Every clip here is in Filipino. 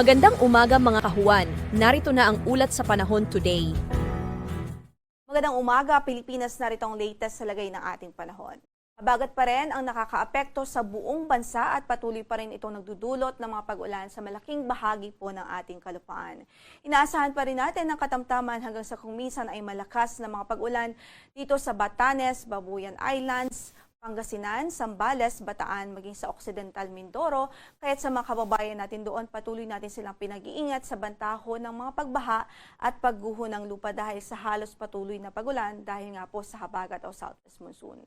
Magandang umaga mga kahuan. Narito na ang ulat sa panahon today. Magandang umaga, Pilipinas. Narito ang latest sa lagay ng ating panahon. Mabagat pa rin ang nakakaapekto sa buong bansa at patuloy pa rin itong nagdudulot ng mga pag-ulan sa malaking bahagi po ng ating kalupaan. Inaasahan pa rin natin ang katamtaman hanggang sa kung minsan ay malakas na mga pag-ulan dito sa Batanes, Babuyan Islands, Pangasinan, Sambales, Bataan, maging sa Occidental Mindoro, kaya't sa mga kababayan natin doon, patuloy natin silang pinag-iingat sa bantaho ng mga pagbaha at pagguho ng lupa dahil sa halos patuloy na pagulan dahil nga po sa habagat o southwest monsoon.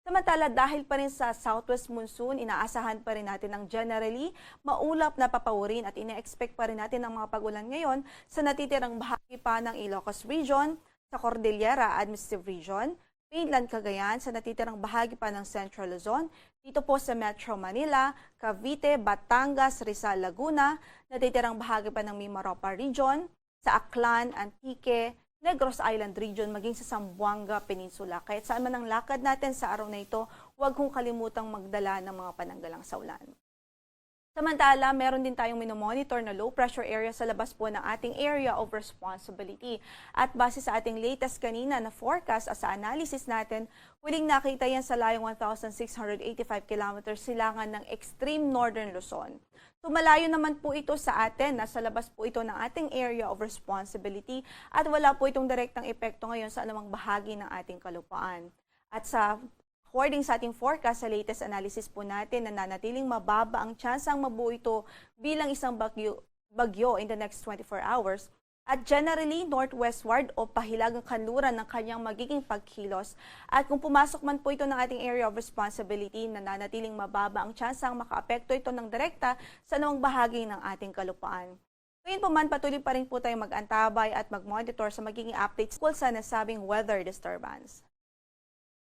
Samantala, dahil pa rin sa southwest monsoon, inaasahan pa rin natin ng generally maulap na papawurin at ina-expect pa rin natin ang mga pagulan ngayon sa natitirang bahagi pa ng Ilocos Region, sa Cordillera Administrative Region, Mainland Cagayan sa natitirang bahagi pa ng Central Luzon, dito po sa Metro Manila, Cavite, Batangas, Rizal, Laguna, natitirang bahagi pa ng Mimaropa Region, sa Aklan, Antique, Negros Island Region, maging sa Zamboanga Peninsula. Kahit saan man ang lakad natin sa araw na ito, huwag kong kalimutang magdala ng mga pananggalang sa ulan. Samantala, meron din tayong minomonitor na low pressure area sa labas po ng ating area of responsibility. At base sa ating latest kanina na forecast at sa analysis natin, huling nakita yan sa layong 1,685 kilometers silangan ng extreme northern Luzon. Tumalayo naman po ito sa atin, nasa labas po ito ng ating area of responsibility at wala po itong direktang epekto ngayon sa anumang bahagi ng ating kalupaan. At sa According sa ating forecast sa latest analysis po natin, nananatiling mababa ang tsansang mabuo ito bilang isang bagyo, bagyo in the next 24 hours at generally northwestward o pahilagang kanluran ng kanyang magiging pagkilos. At kung pumasok man po ito ng ating area of responsibility, nananatiling mababa ang tsansang makaapekto ito ng direkta sa anumang bahagi ng ating kalupaan. Ngayon po man, patuloy pa rin po tayong mag-antabay at mag-monitor sa magiging updates tungkol sa nasabing weather disturbance.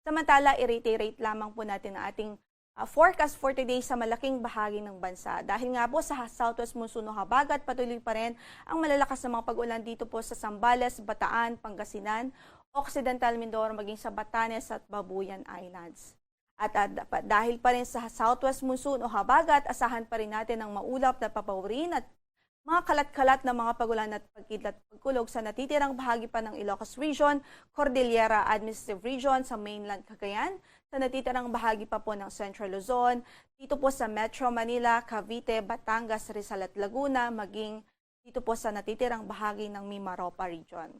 Samantala, i-reiterate lamang po natin ang ating uh, forecast for today sa malaking bahagi ng bansa. Dahil nga po sa southwest monsoon habagat, patuloy pa rin ang malalakas na mga pag-ulan dito po sa Sambales, Bataan, Pangasinan, Occidental Mindoro, maging sa Batanes at Babuyan Islands. At uh, dahil pa rin sa southwest monsoon o habagat, asahan pa rin natin ang maulap na papawrin at mga kalat-kalat na mga pagulan at pagkidlat pagkulog sa natitirang bahagi pa ng Ilocos Region, Cordillera Administrative Region sa mainland Cagayan, sa natitirang bahagi pa po ng Central Luzon, dito po sa Metro Manila, Cavite, Batangas, Rizal at Laguna, maging dito po sa natitirang bahagi ng Mimaropa Region.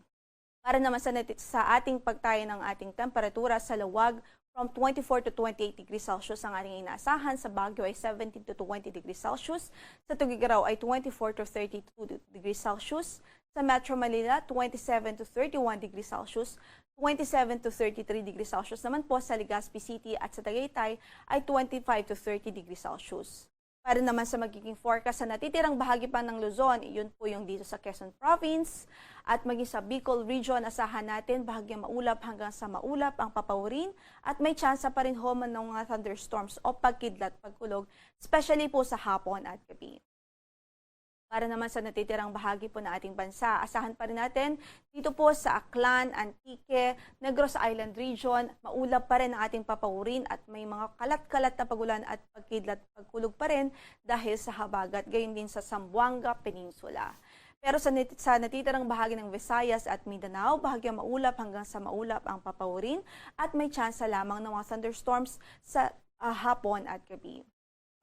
Para naman sa, sa ating pagtayo ng ating temperatura sa lawag, From 24 to 28 degrees Celsius ang ating inaasahan. Sa Baguio ay 17 to 20 degrees Celsius. Sa Tugigaraw ay 24 to 32 degrees Celsius. Sa Metro Manila, 27 to 31 degrees Celsius. 27 to 33 degrees Celsius naman po sa Legazpi City at sa Tagaytay ay 25 to 30 degrees Celsius. Para naman sa magiging forecast sa natitirang bahagi pa ng Luzon, yun po yung dito sa Quezon Province at maging sa Bicol Region, asahan natin bahagyang maulap hanggang sa maulap ang papawrin at may tsansa pa rin homan ng mga thunderstorms o pagkidlat pagkulog, especially po sa hapon at gabi. Para naman sa natitirang bahagi po ng ating bansa, asahan pa rin natin dito po sa Aklan, Antique, Negros Island Region, maulap pa rin ang ating papawurin at may mga kalat-kalat na pagulan at pagkidlat pagkulog pa rin dahil sa habagat, gayon din sa Zamboanga Peninsula. Pero sa, nat- sa natitirang bahagi ng Visayas at Mindanao, bahagyang maulap hanggang sa maulap ang papawurin at may tsansa lamang ng mga thunderstorms sa ah, hapon at gabi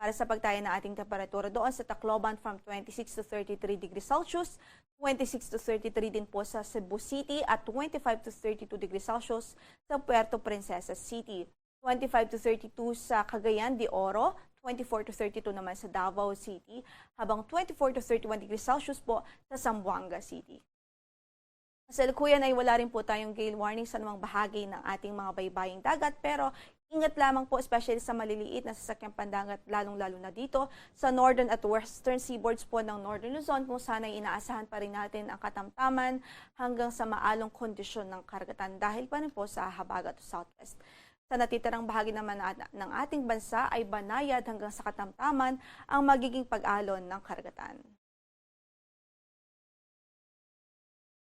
para sa pagtaya ng ating temperatura doon sa Tacloban from 26 to 33 degrees Celsius, 26 to 33 din po sa Cebu City at 25 to 32 degrees Celsius sa Puerto Princesa City. 25 to 32 sa Cagayan de Oro, 24 to 32 naman sa Davao City, habang 24 to 31 degrees Celsius po sa Zamboanga City. Sa Lukuyan ay wala rin po tayong gale warning sa namang bahagi ng ating mga baybaying dagat pero ingat lamang po especially sa maliliit na sasakyang pandagat lalong-lalo na dito sa northern at western seaboards po ng Northern Luzon kung sana ay inaasahan pa rin natin ang katamtaman hanggang sa maalong kondisyon ng karagatan dahil pa rin po sa habagat o southwest. Sa natitirang bahagi naman ng ating bansa ay banayad hanggang sa katamtaman ang magiging pag-alon ng karagatan.